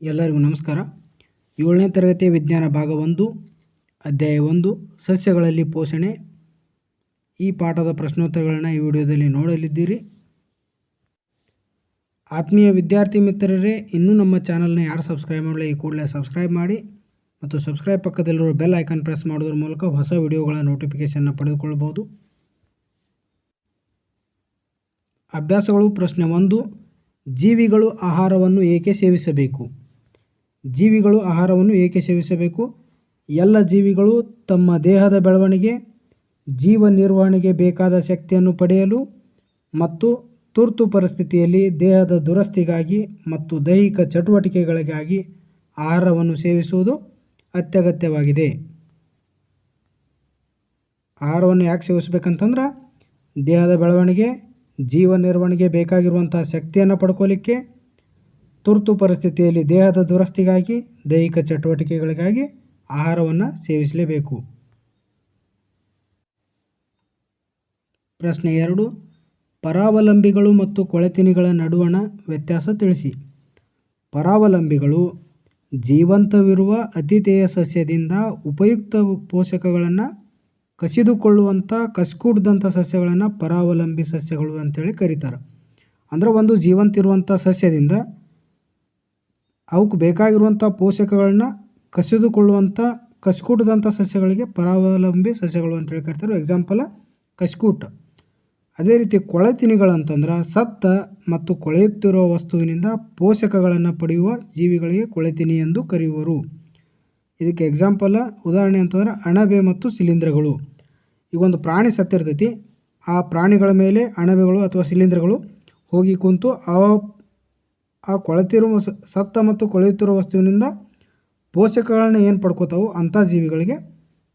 ಎಲ್ಲರಿಗೂ ನಮಸ್ಕಾರ. ಏಳನೇ ತರಗತಿಯ ವಿಜ್ಞಾನ ಭಾಗ ಒಂದು, ಅಧ್ಯಾಯ ಒಂದು, ಸಸ್ಯಗಳಲ್ಲಿ ಪೋಷಣೆ. ಈ ಪಾಠದ ಪ್ರಶ್ನೋತ್ತರಗಳನ್ನು ಈ ವಿಡಿಯೋದಲ್ಲಿ ನೋಡಲಿದ್ದೀರಿ. ಆತ್ಮೀಯ ವಿದ್ಯಾರ್ಥಿ ಮಿತ್ರರೇ, ಇನ್ನೂ ನಮ್ಮ ಚಾನಲ್ನ ಯಾರು ಸಬ್ಸ್ಕ್ರೈಬ್ ಮಾಡಲಿ ಈ ಕೂಡಲೇ ಸಬ್ಸ್ಕ್ರೈಬ್ ಮಾಡಿ ಮತ್ತು ಸಬ್ಸ್ಕ್ರೈಬ್ ಪಕ್ಕದಲ್ಲಿರುವ ಬೆಲ್ ಐಕಾನ್ ಪ್ರೆಸ್ ಮಾಡೋದ್ರ ಮೂಲಕ ಹೊಸ ವಿಡಿಯೋಗಳ ನೋಟಿಫಿಕೇಷನ್ನ ಪಡೆದುಕೊಳ್ಳಬಹುದು. ಅಭ್ಯಾಸಗಳು ಪ್ರಶ್ನೆ ಒಂದು, ಜೀವಿಗಳು ಆಹಾರವನ್ನು ಏಕೆ ಸೇವಿಸಬೇಕು? ಜೀವಿಗಳು ಆಹಾರವನ್ನು ಏಕೆ ಸೇವಿಸಬೇಕು? ಎಲ್ಲ ಜೀವಿಗಳು ತಮ್ಮ ದೇಹದ ಬೆಳವಣಿಗೆ, ಜೀವ ನಿರ್ವಹಣೆಗೆ ಬೇಕಾದ ಶಕ್ತಿಯನ್ನು ಪಡೆಯಲು ಮತ್ತು ತುರ್ತು ಪರಿಸ್ಥಿತಿಯಲ್ಲಿ ದೇಹದ ದುರಸ್ತಿಗಾಗಿ ಮತ್ತು ದೈಹಿಕ ಚಟುವಟಿಕೆಗಳಿಗಾಗಿ ಆಹಾರವನ್ನು ಸೇವಿಸುವುದು ಅತ್ಯಗತ್ಯವಾಗಿದೆ. ಆಹಾರವನ್ನು ಯಾಕೆ ಸೇವಿಸಬೇಕಂತಂದ್ರೆ, ದೇಹದ ಬೆಳವಣಿಗೆ, ಜೀವ ನಿರ್ವಹಣೆಗೆ ಬೇಕಾಗಿರುವಂಥ ಶಕ್ತಿಯನ್ನು ಪಡ್ಕೋಲಿಕ್ಕೆ ತುರ್ತು ಪರಿಸ್ಥಿತಿಯಲ್ಲಿ ದೇಹದ ದುರಸ್ತಿಗಾಗಿ, ದೈಹಿಕ ಚಟುವಟಿಕೆಗಳಿಗಾಗಿ ಆಹಾರವನ್ನು ಸೇವಿಸಲೇಬೇಕು. ಪ್ರಶ್ನೆ ಎರಡು. ಪರಾವಲಂಬಿಗಳು ಮತ್ತು ಕೊಳೆತಿನಿಗಳ ನಡುವಣ ವ್ಯತ್ಯಾಸ ತಿಳಿಸಿ. ಪರಾವಲಂಬಿಗಳು ಜೀವಂತವಿರುವ ಅತಿಥೇಯ ಸಸ್ಯದಿಂದ ಉಪಯುಕ್ತ ಪೋಷಕಗಳನ್ನು ಕಸಿದುಕೊಳ್ಳುವಂಥ ಕಸ್ಕೂಡ್ದಂಥ ಸಸ್ಯಗಳನ್ನು ಪರಾವಲಂಬಿ ಸಸ್ಯಗಳು ಅಂತೇಳಿ ಕರೀತಾರೆ. ಅಂದರೆ ಒಂದು ಜೀವಂತಿರುವಂಥ ಸಸ್ಯದಿಂದ ಅವಕ್ಕೆ ಬೇಕಾಗಿರುವಂಥ ಪೋಷಕಗಳನ್ನ ಕಸಿದುಕೊಳ್ಳುವಂಥ, ಕಸ್ಕೂಟದಂಥ ಸಸ್ಯಗಳಿಗೆ ಪರಾವಲಂಬಿ ಸಸ್ಯಗಳು ಅಂತೇಳಿ ಕರಿತಾರೆ. Example cuscuta. ಅದೇ ರೀತಿ ಕೊಳೆತಿನಿಗಳಂತಂದ್ರೆ ಸತ್ತ ಮತ್ತು ಕೊಳೆಯುತ್ತಿರುವ ವಸ್ತುವಿನಿಂದ ಪೋಷಕಗಳನ್ನು ಪಡೆಯುವ ಜೀವಿಗಳಿಗೆ ಕೊಳೆತಿನಿ ಎಂದು ಕರೆಯುವರು. ಇದಕ್ಕೆ ಎಕ್ಸಾಂಪಲ್ ಉದಾಹರಣೆ ಅಂತಂದ್ರೆ ಅಣಬೆ ಮತ್ತು ಶಿಲೀಂಧ್ರಗಳು ಈಗ ಒಂದು ಪ್ರಾಣಿ ಸತ್ತಿರ್ತೈತಿ. ಆ ಪ್ರಾಣಿಗಳ ಮೇಲೆ ಅಣಬೆಗಳು ಅಥವಾ ಶಿಲೀಂಧ್ರಗಳು ಹೋಗಿ ಕುಂತು ಆ ಆ ಕೊಳೆತಿರುವ ಸತ್ತ ಮತ್ತು ಕೊಳೆಯುತ್ತಿರುವ ವಸ್ತುವಿನಿಂದ ಪೋಷಕಗಳನ್ನ ಏನು ಪಡ್ಕೋತಾವು? ಅಂಥ ಜೀವಿಗಳಿಗೆ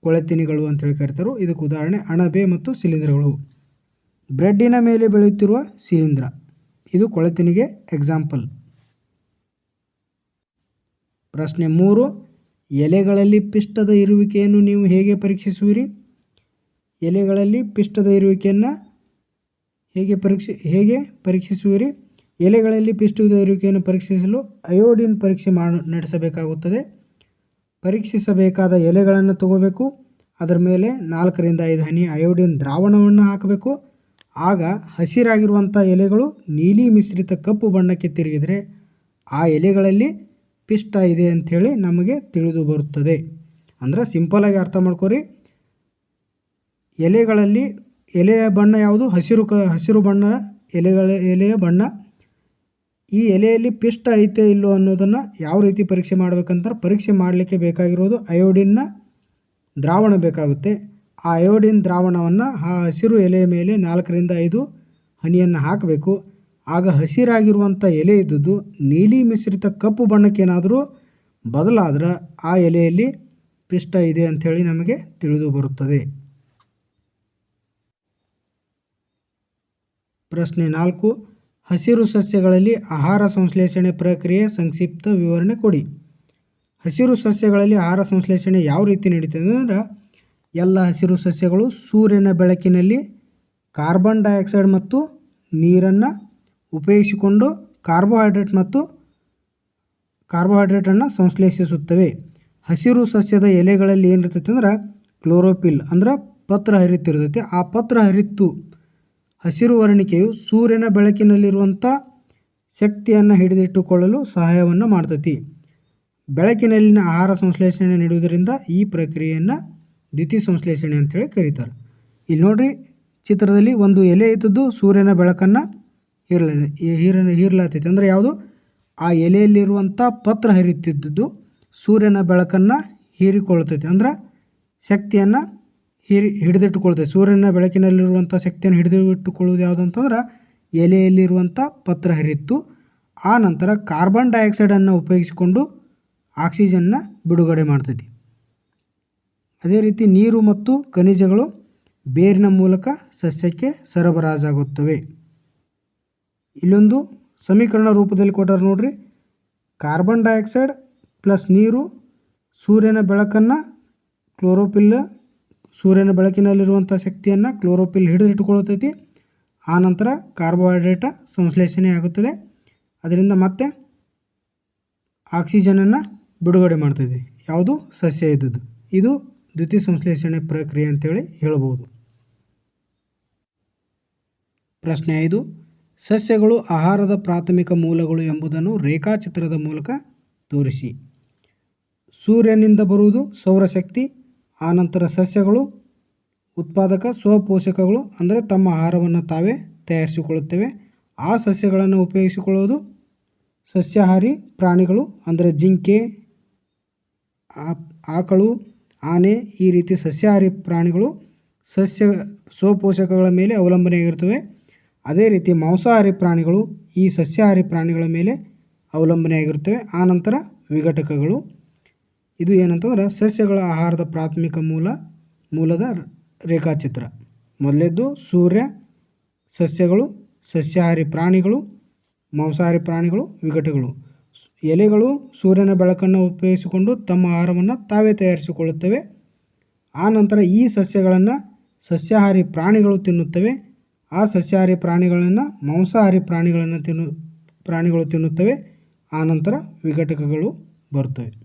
ಕೊಳೆತಿನಿಗಳು ಅಂತೇಳಿ ಕರಿತಾರೆ. ಇದಕ್ಕೆ ಉದಾಹರಣೆ ಅಣಬೆ ಮತ್ತು ಶಿಲೀಂಧ್ರಗಳು ಬ್ರೆಡ್ಡಿನ ಮೇಲೆ ಬೆಳೆಯುತ್ತಿರುವ ಶಿಲೀಂಧ್ರ ಇದು ಕೊಳೆತಿನಿಗೆ ಎಕ್ಸಾಂಪಲ್ ಪ್ರಶ್ನೆ ಮೂರು, ಎಲೆಗಳಲ್ಲಿ ಪಿಷ್ಟದ ಇರುವಿಕೆಯನ್ನು ನೀವು ಹೇಗೆ ಪರೀಕ್ಷಿಸುವಿರಿ? ಎಲೆಗಳಲ್ಲಿ ಪಿಷ್ಟದ ಇರುವಿಕೆಯನ್ನು ಹೇಗೆ ಪರೀಕ್ಷೆ, ಹೇಗೆ ಪರೀಕ್ಷಿಸುವಿರಿ? ಎಲೆಗಳಲ್ಲಿ ಪಿಷ್ಟದ ಇರುವಿಕೆಯನ್ನು ಪರೀಕ್ಷಿಸಲು ಅಯೋಡಿನ್ ಪರೀಕ್ಷೆ ಮಾಡಿ ನಡೆಸಬೇಕಾಗುತ್ತದೆ. ಪರೀಕ್ಷಿಸಬೇಕಾದ ಎಲೆಗಳನ್ನು ತಗೋಬೇಕು. ಅದರ ಮೇಲೆ ನಾಲ್ಕರಿಂದ ಐದು ಹನಿ ಅಯೋಡಿನ್ ದ್ರಾವಣವನ್ನು ಹಾಕಬೇಕು. ಆಗ ಹಸಿರಾಗಿರುವಂಥ ಎಲೆಗಳು ನೀಲಿ ಮಿಶ್ರಿತ ಕಪ್ಪು ಬಣ್ಣಕ್ಕೆ ತಿರುಗಿದರೆ ಆ ಎಲೆಗಳಲ್ಲಿ ಪಿಷ್ಟ ಇದೆ ಅಂಥೇಳಿ ನಮಗೆ ತಿಳಿದು ಬರುತ್ತದೆ. ಅಂದರೆ ಸಿಂಪಲಾಗಿ ಅರ್ಥ ಮಾಡ್ಕೊರಿ. ಎಲೆಗಳಲ್ಲಿ ಎಲೆಯ ಬಣ್ಣ ಯಾವುದು? ಹಸಿರು ಕ, ಹಸಿರು ಬಣ್ಣ ಎಲೆಗಳ, ಎಲೆಯ ಬಣ್ಣ. ಈ ಎಲೆಯಲ್ಲಿ ಪಿಷ್ಟ ಐತೆ ಇಲ್ಲೋ ಅನ್ನೋದನ್ನು ಯಾವ ರೀತಿ ಪರೀಕ್ಷೆ ಮಾಡಬೇಕಂತಾರೆ ಪರೀಕ್ಷೆ ಮಾಡಲಿಕ್ಕೆ ಬೇಕಾಗಿರೋದು ಅಯೋಡಿನ್ನ ದ್ರಾವಣ ಬೇಕಾಗುತ್ತೆ. ಆ ಅಯೋಡಿನ್ ದ್ರಾವಣವನ್ನು ಆ ಹಸಿರು ಎಲೆಯ ಮೇಲೆ ನಾಲ್ಕರಿಂದ ಐದು ಹನಿಯನ್ನು ಹಾಕಬೇಕು. ಆಗ ಹಸಿರಾಗಿರುವಂಥ ಎಲೆ ಇದ್ದದ್ದು ನೀಲಿ ಮಿಶ್ರಿತ ಕಪ್ಪು ಬಣ್ಣಕ್ಕೇನಾದರೂ ಬದಲಾದ್ರೆ ಆ ಎಲೆಯಲ್ಲಿ ಪಿಷ್ಟ ಇದೆ ಅಂಥೇಳಿ ನಮಗೆ ತಿಳಿದು ಬರುತ್ತದೆ. ಪ್ರಶ್ನೆ ನಾಲ್ಕು. ಹಸಿರು ಸಸ್ಯಗಳಲ್ಲಿ ಆಹಾರ ಸಂಶ್ಲೇಷಣೆ ಪ್ರಕ್ರಿಯೆ ಸಂಕ್ಷಿಪ್ತ ವಿವರಣೆ ಕೊಡಿ. ಹಸಿರು ಸಸ್ಯಗಳಲ್ಲಿ ಆಹಾರ ಸಂಶ್ಲೇಷಣೆ ಯಾವ ರೀತಿ ನಡೀತದೆ ಅಂದ್ರೆ, ಎಲ್ಲ ಹಸಿರು ಸಸ್ಯಗಳು ಸೂರ್ಯನ ಬೆಳಕಿನಲ್ಲಿ ಕಾರ್ಬನ್ ಡೈಆಕ್ಸೈಡ್ ಮತ್ತು ನೀರನ್ನು ಉಪಯೋಗಿಸಿಕೊಂಡು ಕಾರ್ಬೋಹೈಡ್ರೇಟ್ ಮತ್ತು ಕಾರ್ಬೋಹೈಡ್ರೇಟನ್ನು ಸಂಶ್ಲೇಷಿಸುತ್ತವೆ. ಹಸಿರು ಸಸ್ಯದ ಎಲೆಗಳಲ್ಲಿ ಏನಿರ್ತೈತೆ ಅಂದ್ರೆ ಕ್ಲೋರೋಪಿಲ್ ಅಂದ್ರೆ ಪತ್ರ ಹರಿತಿರ್ತೈತಿ. ಆ ಪತ್ರ ಹರಿತ್ತು ಹಸಿರು ವರ್ಣಿಕೆಯು ಸೂರ್ಯನ ಬೆಳಕಿನಲ್ಲಿರುವಂಥ ಶಕ್ತಿಯನ್ನು ಹಿಡಿದಿಟ್ಟುಕೊಳ್ಳಲು ಸಹಾಯವನ್ನು ಮಾಡ್ತತಿ. ಬೆಳಕಿನಲ್ಲಿನ ಆಹಾರ ಸಂಶ್ಲೇಷಣೆ ನೀಡುವುದರಿಂದ ಈ ಪ್ರಕ್ರಿಯೆಯನ್ನು ದ್ವಿತೀಯ ಸಂಶ್ಲೇಷಣೆ ಅಂತೇಳಿ ಕರೀತಾರೆ. ಇಲ್ಲಿ ನೋಡ್ರಿ, ಚಿತ್ರದಲ್ಲಿ ಒಂದು ಎಲೆ ಇದ್ದದ್ದು ಸೂರ್ಯನ ಬೆಳಕನ್ನು ಹೀರ್ಲಿದೆ, ಹೀರ, ಹೀರ್ಲಾತೈತಿ. ಅಂದರೆ ಯಾವುದು? ಆ ಎಲೆಯಲ್ಲಿರುವಂಥ ಪತ್ರ ಹರಿಯುತ್ತಿದ್ದದ್ದು ಸೂರ್ಯನ ಬೆಳಕನ್ನು ಹೀರಿಕೊಳ್ತೈತಿ ಅಂದ್ರೆ ಶಕ್ತಿಯನ್ನು ಹಿರಿ, ಹಿಡಿದಿಟ್ಟುಕೊಳ್ಳುತ್ತೆ. ಸೂರ್ಯನ ಬೆಳಕಿನಲ್ಲಿರುವಂಥ ಶಕ್ತಿಯನ್ನು ಹಿಡಿದಿಟ್ಟುಕೊಳ್ಳುವುದು ಯಾವುದು ಅಂತಂದ್ರೆ ಎಲೆಯಲ್ಲಿರುವಂಥ ಪತ್ರ ಹರಿತ್ತು ಆ ನಂತರ ಕಾರ್ಬನ್ ಡೈಆಕ್ಸೈಡನ್ನು ಉಪಯೋಗಿಸಿಕೊಂಡು ಆಕ್ಸಿಜನ್ನ ಬಿಡುಗಡೆ ಮಾಡ್ತೈತಿ. ಅದೇ ರೀತಿ ನೀರು ಮತ್ತು ಖನಿಜಗಳು ಬೇರಿನ ಮೂಲಕ ಸಸ್ಯಕ್ಕೆ ಸರಬರಾಜಾಗುತ್ತವೆ. ಇಲ್ಲೊಂದು ಸಮೀಕರಣ ರೂಪದಲ್ಲಿ ಕೊಟ್ಟಾರೆ ನೋಡ್ರಿ. ಕಾರ್ಬನ್ ಡೈಆಕ್ಸೈಡ್ ಪ್ಲಸ್ ನೀರು, ಸೂರ್ಯನ ಬೆಳಕನ್ನು ಕ್ಲೋರೋಪಿಲ್ ಸೂರ್ಯನ ಬೆಳಕಿನಲ್ಲಿರುವಂಥ ಶಕ್ತಿಯನ್ನು ಕ್ಲೋರೋಪಿಲ್ ಹಿಡಿದಿಟ್ಟುಕೊಳ್ಳುತ್ತೈತಿ. ಆನಂತರ ಕಾರ್ಬೋಹೈಡ್ರೇಟ ಸಂಶ್ಲೇಷಣೆ ಆಗುತ್ತದೆ. ಅದರಿಂದ ಮತ್ತೆ ಆಕ್ಸಿಜನನ್ನು ಬಿಡುಗಡೆ ಮಾಡ್ತೈತಿ. ಯಾವುದು? ಸಸ್ಯ ಇದ್ದದ್ದು. ಇದು ದ್ವಿತೀಯ ಸಂಶ್ಲೇಷಣೆ ಪ್ರಕ್ರಿಯೆ ಅಂತೇಳಿ ಹೇಳ್ಬೋದು. ಪ್ರಶ್ನೆ ಐದು. ಸಸ್ಯಗಳು ಆಹಾರದ ಪ್ರಾಥಮಿಕ ಮೂಲಗಳು ಎಂಬುದನ್ನು ರೇಖಾಚಿತ್ರದ ಮೂಲಕ ತೋರಿಸಿ. ಸೂರ್ಯನಿಂದ ಬರುವುದು ಸೌರಶಕ್ತಿ ಆನಂತರ ಸಸ್ಯಗಳು, ಉತ್ಪಾದಕ, ಸ್ವಪೋಷಕಗಳು ಅಂದರೆ ತಮ್ಮ ಆಹಾರವನ್ನು ತಾವೇ ತಯಾರಿಸಿಕೊಳ್ಳುತ್ತವೆ. ಆ ಸಸ್ಯಗಳನ್ನು ಉಪಯೋಗಿಸಿಕೊಳ್ಳುವುದು ಸಸ್ಯಾಹಾರಿ ಪ್ರಾಣಿಗಳು ಅಂದರೆ ಜಿಂಕೆ ಆಕಳು, ಆನೆ ಈ ರೀತಿ ಸಸ್ಯಾಹಾರಿ ಪ್ರಾಣಿಗಳು ಸಸ್ಯ ಸ್ವಪೋಷಕಗಳ ಮೇಲೆ ಅವಲಂಬನೆಯಾಗಿರ್ತವೆ ಅದೇ ರೀತಿ ಮಾಂಸಾಹಾರಿ ಪ್ರಾಣಿಗಳು ಈ ಸಸ್ಯಾಹಾರಿ ಪ್ರಾಣಿಗಳ ಮೇಲೆ ಅವಲಂಬನೆಯಾಗಿರುತ್ತವೆ. ಆನಂತರ ವಿಘಟಕಗಳು. ಇದು ಏನಂತಂದ್ರೆ ಸಸ್ಯಗಳ ಆಹಾರದ ಪ್ರಾಥಮಿಕ ಮೂಲ, ಮೂಲದ ರೇಖಾಚಿತ್ರ. ಮೊದಲೇದ್ದು ಸೂರ್ಯ, ಸಸ್ಯಗಳು, ಸಸ್ಯಾಹಾರಿ ಪ್ರಾಣಿಗಳು, ಮಾಂಸಾಹಾರಿ ಪ್ರಾಣಿಗಳು, ವಿಘಟಗಳು. ಎಲೆಗಳು ಸೂರ್ಯನ ಬೆಳಕನ್ನು ಉಪಯೋಗಿಸಿಕೊಂಡು ತಮ್ಮ ಆಹಾರವನ್ನು ತಾವೇ ತಯಾರಿಸಿಕೊಳ್ಳುತ್ತವೆ. ಆನಂತರ ಈ ಸಸ್ಯಗಳನ್ನು ಸಸ್ಯಾಹಾರಿ ಪ್ರಾಣಿಗಳು ತಿನ್ನುತ್ತವೆ. ಆ ಸಸ್ಯಾಹಾರಿ ಪ್ರಾಣಿಗಳನ್ನು ಮಾಂಸಾಹಾರಿ ಪ್ರಾಣಿಗಳನ್ನು ತಿನ್ನು, ಪ್ರಾಣಿಗಳು ತಿನ್ನುತ್ತವೆ. ಆನಂತರ ವಿಘಟಕಗಳು ಬರುತ್ತವೆ.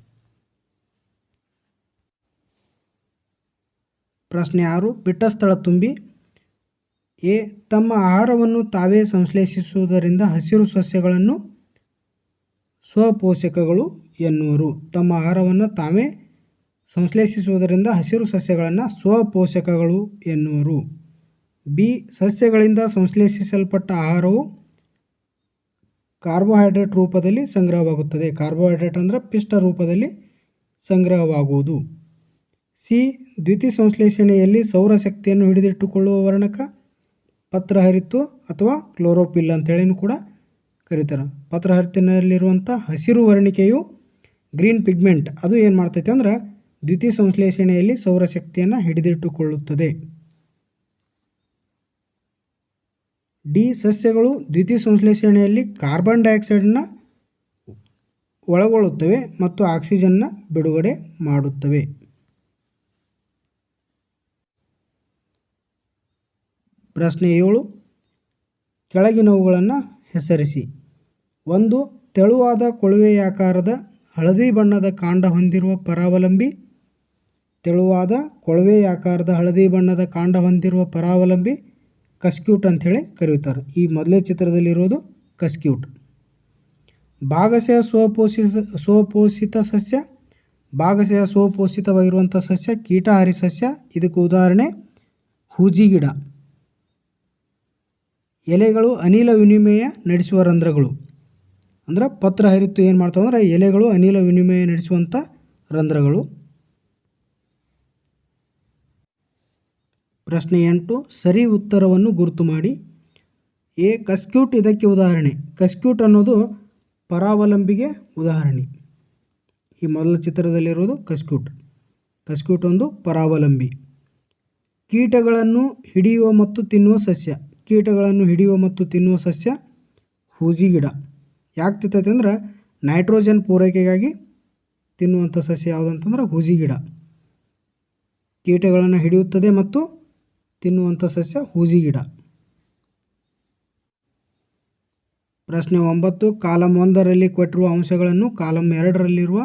ಪ್ರಶ್ನೆ ಆರು ಬಿಟ್ಟ ಸ್ಥಳ ತುಂಬಿ, ಎ, ತಮ್ಮ ಆಹಾರವನ್ನು ತಾವೇ ಸಂಶ್ಲೇಷಿಸುವುದರಿಂದ ಹಸಿರು ಸಸ್ಯಗಳನ್ನು ಸ್ವಪೋಷಕಗಳು ಎನ್ನುವರು. ತಮ್ಮ ಆಹಾರವನ್ನು ತಾವೇ ಸಂಶ್ಲೇಷಿಸುವುದರಿಂದ ಹಸಿರು ಸಸ್ಯಗಳನ್ನು ಸ್ವಪೋಷಕಗಳು ಎನ್ನುವರು. ಬಿ, ಸಸ್ಯಗಳಿಂದ ಸಂಶ್ಲೇಷಿಸಲ್ಪಟ್ಟ ಆಹಾರವು ಕಾರ್ಬೋಹೈಡ್ರೇಟ್ ರೂಪದಲ್ಲಿ ಸಂಗ್ರಹವಾಗುತ್ತದೆ. ಕಾರ್ಬೋಹೈಡ್ರೇಟ್ ಅಂದರೆ ಪಿಷ್ಟ ರೂಪದಲ್ಲಿ ಸಂಗ್ರಹವಾಗುವುದು. ಸಿ, ದ್ವಿತೀಯ ಸಂಶ್ಲೇಷಣೆಯಲ್ಲಿ ಸೌರಶಕ್ತಿಯನ್ನು ಹಿಡಿದಿಟ್ಟುಕೊಳ್ಳುವ ವರ್ಣಕ ಪತ್ರಹರಿತು ಅಥವಾ ಕ್ಲೋರೋಪಿಲ್ ಅಂತೇಳಿನೂ ಕೂಡ ಕರೀತಾರೆ. ಪತ್ರಹರಿತಿನಲ್ಲಿರುವಂಥ ಹಸಿರು ವರ್ಣಿಕೆಯು ಗ್ರೀನ್ ಪಿಗ್ಮೆಂಟ್. ಅದು ಏನು ಮಾಡ್ತೈತೆ ಅಂದ್ರೆ ದ್ಯುತಿ ಸಂಶ್ಲೇಷಣೆಯಲ್ಲಿ ಸೌರಶಕ್ತಿಯನ್ನು ಹಿಡಿದಿಟ್ಟುಕೊಳ್ಳುತ್ತದೆ. ಡಿ, ಸಸ್ಯಗಳು ದ್ವಿತೀಯ ಸಂಶ್ಲೇಷಣೆಯಲ್ಲಿ ಕಾರ್ಬನ್ ಡೈಆಕ್ಸೈಡನ್ನು ಒಳಗೊಳ್ಳುತ್ತವೆ ಮತ್ತು ಆಕ್ಸಿಜನ್ನ ಬಿಡುಗಡೆ ಮಾಡುತ್ತವೆ. ಪ್ರಶ್ನೆ ಏಳು, ಕೆಳಗಿನವುಗಳನ್ನು ಹೆಸರಿಸಿ. ಒಂದು, ತೆಳುವಾದ ಕೊಳವೆಯಾಕಾರದ ಹಳದಿ ಬಣ್ಣದ ಕಾಂಡ ಹೊಂದಿರುವ ಪರಾವಲಂಬಿ. ತೆಳುವಾದ ಕೊಳವೆಯಾಕಾರದ ಹಳದಿ ಬಣ್ಣದ ಕಾಂಡ ಹೊಂದಿರುವ ಪರಾವಲಂಬಿ ಕಸ್ಕ್ಯೂಟ್ ಅಂಥೇಳಿ ಕರೆಯುತ್ತಾರೆ. ಈ ಮೊದಲೇ ಚಿತ್ರದಲ್ಲಿರೋದು ಕಸ್ಕ್ಯೂಟ್. ಭಾಗಶಃ ಸ್ವಪೋಷಿತ ಸ್ವಪೋಷಿತ ಸಸ್ಯ. ಭಾಗಶಃ ಸ್ವಪೋಷಿತವಾಗಿರುವಂಥ ಸಸ್ಯ ಕೀಟಹಾರಿ ಸಸ್ಯ. ಇದಕ್ಕೆ ಉದಾಹರಣೆ ಹೂಜಿ ಗಿಡ ಎಲೆಗಳು ಅನಿಲ ವಿನಿಮಯ ನಡೆಸುವ ರಂಧ್ರಗಳು. ಅಂದ್ರೆ ಪತ್ರ ಹರಿತು ಏನು ಮಾಡ್ತಾವೆ ಅಂದರೆ ಎಲೆಗಳು ಅನಿಲ ವಿನಿಮಯ ನಡೆಸುವಂಥ ರಂಧ್ರಗಳು. ಪ್ರಶ್ನೆ ಎಂಟು, ಸರಿ ಉತ್ತರವನ್ನು ಗುರುತು ಮಾಡಿ. ಎ, ಕಸ್ಕ್ಯೂಟ್ ಇದಕ್ಕೆ ಉದಾಹರಣೆ. ಕಸ್ಕ್ಯೂಟ್ ಅನ್ನೋದು ಪರಾವಲಂಬಿಗೆ ಉದಾಹರಣೆ. ಈ ಮೊದಲ ಚಿತ್ರದಲ್ಲಿರೋದು ಕಸ್ಕ್ಯೂಟ್. ಕಸ್ಕ್ಯೂಟ್ ಒಂದು ಪರಾವಲಂಬಿ. ಕೀಟಗಳನ್ನು ಹಿಡಿಯುವ ಮತ್ತು ತಿನ್ನುವ ಸಸ್ಯ. ಕೀಟಗಳನ್ನು ಹಿಡಿಯುವ ಮತ್ತು ತಿನ್ನುವ ಸಸ್ಯ ಹೂಜಿ ಗಿಡ. ಯಾಕೆ ತಿಂತೈತೆ ಅಂದ್ರೆ ನೈಟ್ರೋಜನ್ ಪೂರೈಕೆಗಾಗಿ ತಿನ್ನುವಂಥ ಸಸ್ಯ ಯಾವುದಂತಂದ್ರೆ ಹೂಜಿ ಗಿಡ. ಕೀಟಗಳನ್ನು ಹಿಡಿಯುತ್ತದೆ ಮತ್ತು ತಿನ್ನುವಂಥ ಸಸ್ಯ ಹೂಜಿ ಗಿಡ. ಪ್ರಶ್ನೆ ಒಂಬತ್ತು ಕಾಲಮ್ ಒಂದರಲ್ಲಿ ಕೊಟ್ಟಿರುವ ಅಂಶಗಳನ್ನು ಕಾಲಮ್ ಎರಡರಲ್ಲಿರುವ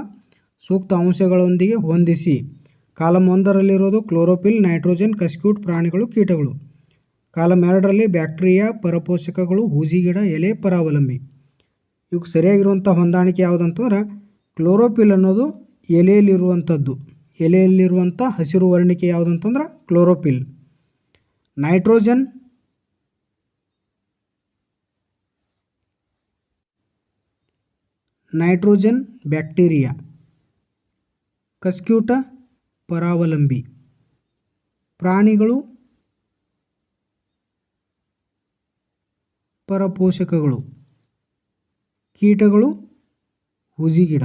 ಸೂಕ್ತ ಅಂಶಗಳೊಂದಿಗೆ ಹೊಂದಿಸಿ. ಕಾಲಮ್ ಒಂದರಲ್ಲಿರೋದು ಕ್ಲೋರೋಪಿಲ್ ನೈಟ್ರೋಜನ್, ಕಸ್ಕ್ಯೂಟ್ ಪ್ರಾಣಿಗಳು, ಕೀಟಗಳು. ಕಾಲಮ್ ಎರಡರಲ್ಲಿ ಬ್ಯಾಕ್ಟೀರಿಯಾ, ಪರಪೋಷಕಗಳು ಹೂಜಿ ಗಿಡ, ಎಲೆ, ಪರಾವಲಂಬಿ. ಇವಕ್ಕೆ ಸರಿಯಾಗಿರುವಂಥ ಹೊಂದಾಣಿಕೆ ಯಾವುದಂತಂದ್ರೆ ಕ್ಲೋರೋಪಿಲ್ ಅನ್ನೋದು ಎಲೆಯಲ್ಲಿರುವಂಥದ್ದು. ಎಲೆಯಲ್ಲಿರುವಂಥ ಹಸಿರು ವರ್ಣಿಕೆ ಯಾವುದಂತಂದ್ರೆ chlorophyll nitrogen nitrogen, bacteria. Cuscuta, ಪರಾವಲಂಬಿ. ಪ್ರಾಣಿಗಳು ಪರಪೋಷಕಗಳು. ಕೀಟಗಳು, ಹುಜಿಗಿಡ.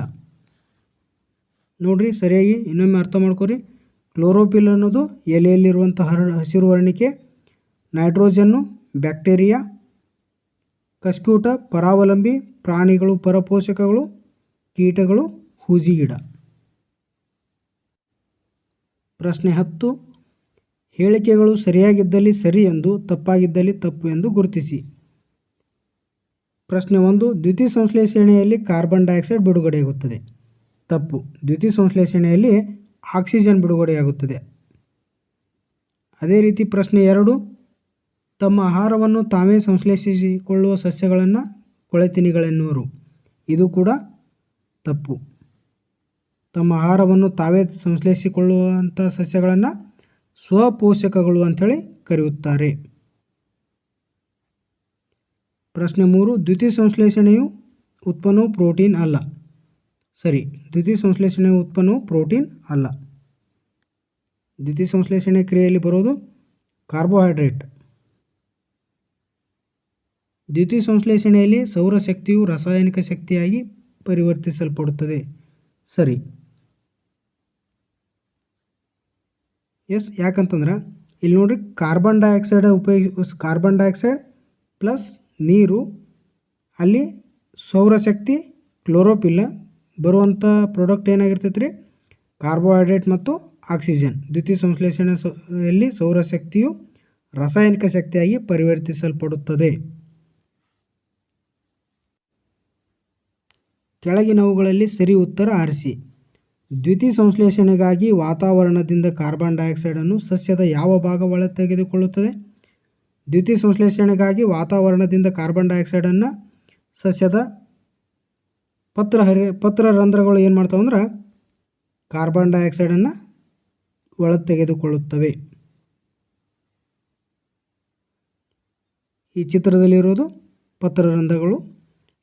ನೋಡ್ರಿ, ಸರಿಯಾಗಿ ಇನ್ನೊಮ್ಮೆ ಅರ್ಥ ಮಾಡ್ಕೊರಿ. ಕ್ಲೋರೋಪಿಲ್ ಅನ್ನೋದು ಎಲೆಯಲ್ಲಿರುವಂಥ ಹರ ಹಸಿರು ವರ್ಣಿಕೆ. Nitrogen, bacteria. ಕಸ್ಕೂಟ ಪರಾವಲಂಬಿ, ಪ್ರಾಣಿಗಳು, ಪರಪೋಷಕಗಳು, ಕೀಟಗಳು, ಹುಜಿಗಿಡ. ಪ್ರಶ್ನೆ ಹತ್ತು. ಹೇಳಿಕೆಗಳು ಸರಿಯಾಗಿದ್ದಲ್ಲಿ ಸರಿ ಎಂದು, ತಪ್ಪಾಗಿದ್ದಲ್ಲಿ ತಪ್ಪು ಎಂದು ಗುರುತಿಸಿ. ಪ್ರಶ್ನೆ ಒಂದು ದ್ಯುತಿ ಸಂಶ್ಲೇಷಣೆಯಲ್ಲಿ ಕಾರ್ಬನ್ ಡೈಆಕ್ಸೈಡ್ ಬಿಡುಗಡೆಯಾಗುತ್ತದೆ. ತಪ್ಪು. ದ್ಯುತಿ ಸಂಶ್ಲೇಷಣೆಯಲ್ಲಿ ಆಕ್ಸಿಜನ್ ಬಿಡುಗಡೆಯಾಗುತ್ತದೆ. ಅದೇ ರೀತಿ ಪ್ರಶ್ನೆ ಎರಡು, ತಮ್ಮ ಆಹಾರವನ್ನು ತಾವೇ ಸಂಶ್ಲೇಷಿಸಿಕೊಳ್ಳುವ ಸಸ್ಯಗಳನ್ನು ಕೊಳೆತಿನಿಗಳೆನ್ನುವರು. ಇದು ಕೂಡ ತಪ್ಪು. ತಮ್ಮ ಆಹಾರವನ್ನು ತಾವೇ ಸಂಶ್ಲೇಷಿಕೊಳ್ಳುವಂಥ ಸಸ್ಯಗಳನ್ನು ಸ್ವಪೋಷಕಗಳು ಅಂಥೇಳಿ ಕರೆಯುತ್ತಾರೆ. ಪ್ರಶ್ನೆ ಮೂರು, ದ್ವಿತೀಯ ಸಂಶ್ಲೇಷಣೆಯು ಉತ್ಪನ್ನವು ಪ್ರೋಟೀನ್ ಅಲ್ಲ. ಸರಿ, ದ್ವಿತೀಯ ಸಂಶ್ಲೇಷಣೆಯ ಉತ್ಪನ್ನವು ಪ್ರೋಟೀನ್ ಅಲ್ಲ. ದ್ವಿತೀಯ ಸಂಶ್ಲೇಷಣೆ ಕ್ರಿಯೆಯಲ್ಲಿ ಬರೋದು ಕಾರ್ಬೋಹೈಡ್ರೇಟ್. ದ್ಯುತಿ ಸಂಶ್ಲೇಷಣೆಯಲ್ಲಿ ಸೌರಶಕ್ತಿಯು ರಾಸಾಯನಿಕ ಶಕ್ತಿಯಾಗಿ ಪರಿವರ್ತಿಸಲ್ಪಡುತ್ತದೆ. ಸರಿ. ಎಸ್, ಯಾಕಂತಂದ್ರೆ, ಇಲ್ಲಿ ನೋಡ್ರಿ, ಕಾರ್ಬನ್ ಡೈಆಕ್ಸೈಡ್ ಉಪಯೋಗಿಸ್ ಕಾರ್ಬನ್ ಡೈಆಕ್ಸೈಡ್ ಪ್ಲಸ್ ನೀರು, ಅಲ್ಲಿ ಸೌರಶಕ್ತಿ ಕ್ಲೋರೋಪಿಲ್ಲ ಬರುವಂಥ ಪ್ರಾಡಕ್ಟ್ ಏನಾಗಿರ್ತೈತೆ ರೀ ಕಾರ್ಬೋಹೈಡ್ರೇಟ್ ಮತ್ತು ಆಕ್ಸಿಜನ್ ದ್ಯುತಿ ಸಂಶ್ಲೇಷಣೆಯಲ್ಲಿ ಸೌರಶಕ್ತಿಯು ರಾಸಾಯನಿಕ ಶಕ್ತಿಯಾಗಿ ಪರಿವರ್ತಿಸಲ್ಪಡುತ್ತದೆ. ಕೆಳಗಿನವುಗಳಲ್ಲಿ ಸರಿ ಉತ್ತರ ಆರಿಸಿ. ದ್ವಿತೀಯ ಸಂಶ್ಲೇಷಣೆಗಾಗಿ ವಾತಾವರಣದಿಂದ ಕಾರ್ಬನ್ ಡೈಆಕ್ಸೈಡನ್ನು ಸಸ್ಯದ ಯಾವ ಭಾಗ ಒಳ ತೆಗೆದುಕೊಳ್ಳುತ್ತದೆ? ದ್ಯುತಿ ಸಂಶ್ಲೇಷಣೆಗಾಗಿ ವಾತಾವರಣದಿಂದ ಕಾರ್ಬನ್ ಡೈಆಕ್ಸೈಡನ್ನು ಸಸ್ಯದ ಪತ್ರ ಹರಿ, ಪತ್ರ ರಂಧ್ರಗಳು ಏನು ಮಾಡ್ತಾವೆ ಅಂದ್ರೆ ಕಾರ್ಬನ್ ಡೈಆಕ್ಸೈಡನ್ನು ಒಳ ತೆಗೆದುಕೊಳ್ಳುತ್ತವೆ ಈ ಚಿತ್ರದಲ್ಲಿರೋದು ಪತ್ರ ರಂಧ್ರಗಳು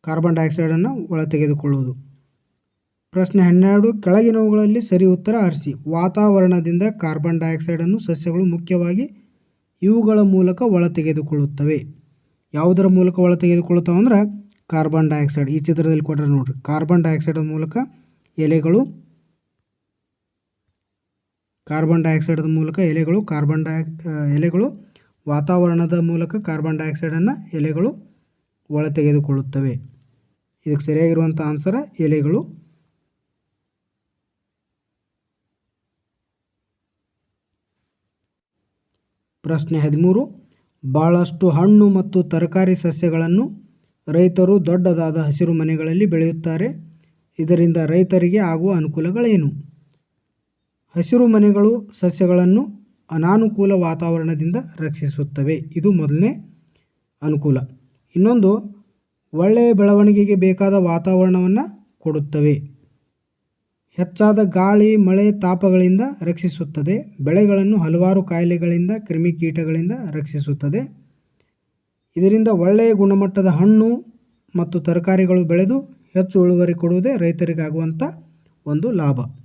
ಕಾರ್ಬನ್ ಡೈಆಕ್ಸೈಡನ್ನು ಒಳ ತೆಗೆದುಕೊಳ್ಳುವುದು ಪ್ರಶ್ನೆ ಹನ್ನೆರಡು, ಕೆಳಗಿನವುಗಳಲ್ಲಿ ಸರಿ ಉತ್ತರ ಆರಿಸಿ. ವಾತಾವರಣದಿಂದ ಕಾರ್ಬನ್ ಡೈಆಕ್ಸೈಡನ್ನು ಸಸ್ಯಗಳು ಮುಖ್ಯವಾಗಿ ಇವುಗಳ ಮೂಲಕ ಒಳ ತೆಗೆದುಕೊಳ್ಳುತ್ತವೆ ಯಾವುದರ ಮೂಲಕ ಒಳ ತೆಗೆದುಕೊಳ್ಳುತ್ತವೆ ಅಂದ್ರೆ ಕಾರ್ಬನ್ ಡೈಆಕ್ಸೈಡ್. ಈ ಚಿತ್ರದಲ್ಲಿ ಕೊಟ್ಟರೆ ನೋಡಿರಿ, ಕಾರ್ಬನ್ ಡೈಆಕ್ಸೈಡ್ ಮೂಲಕ ಎಲೆಗಳು, ಕಾರ್ಬನ್ ಡೈಆಕ್ಸೈಡ್ ಮೂಲಕ ಎಲೆಗಳು, ಕಾರ್ಬನ್ ಡೈ ಎಲೆಗಳು, ವಾತಾವರಣದ ಮೂಲಕ ಕಾರ್ಬನ್ ಡೈಆಕ್ಸೈಡನ್ನು ಎಲೆಗಳು ಒಳ ತೆಗೆದುಕೊಳ್ಳುತ್ತವೆ ಇದಕ್ಕೆ ಸರಿಯಾಗಿರುವಂಥ ಆನ್ಸರ ಎಲೆಗಳು. ಪ್ರಶ್ನೆ ಹದಿಮೂರು. ಭಾಳಷ್ಟು ಹಣ್ಣು ಮತ್ತು ತರಕಾರಿ ಸಸ್ಯಗಳನ್ನು ರೈತರು ದೊಡ್ಡದಾದ ಹಸಿರು ಮನೆಗಳಲ್ಲಿ ಬೆಳೆಯುತ್ತಾರೆ. ಇದರಿಂದ ರೈತರಿಗೆ ಆಗುವ ಅನುಕೂಲಗಳೇನು? ಹಸಿರು ಮನೆಗಳು ಸಸ್ಯಗಳನ್ನು ಅನಾನುಕೂಲ ವಾತಾವರಣದಿಂದ ರಕ್ಷಿಸುತ್ತವೆ. ಇದು ಮೊದಲನೇ ಅನುಕೂಲ. ಇನ್ನೊಂದು, ಒಳ್ಳೆಯ ಬೆಳವಣಿಗೆಗೆ ಬೇಕಾದ ವಾತಾವರಣವನ್ನು ಕೊಡುತ್ತವೆ. ಹೆಚ್ಚಾದ ಗಾಳಿ, ಮಳೆ ತಾಪಗಳಿಂದ ರಕ್ಷಿಸುತ್ತದೆ. ಬೆಳೆಗಳನ್ನು ಹಲವಾರು ಕಾಯಿಲೆಗಳಿಂದ, ಕ್ರಿಮಿಕೀಟಗಳಿಂದ ರಕ್ಷಿಸುತ್ತದೆ. ಇದರಿಂದ ಒಳ್ಳೆಯ ಗುಣಮಟ್ಟದ ಹಣ್ಣು ಮತ್ತು ತರಕಾರಿಗಳು ಬೆಳೆದು ಹೆಚ್ಚು ಇಳುವರಿ ಕೊಡುವುದೇ ರೈತರಿಗಾಗುವಂಥ ಒಂದು ಲಾಭ.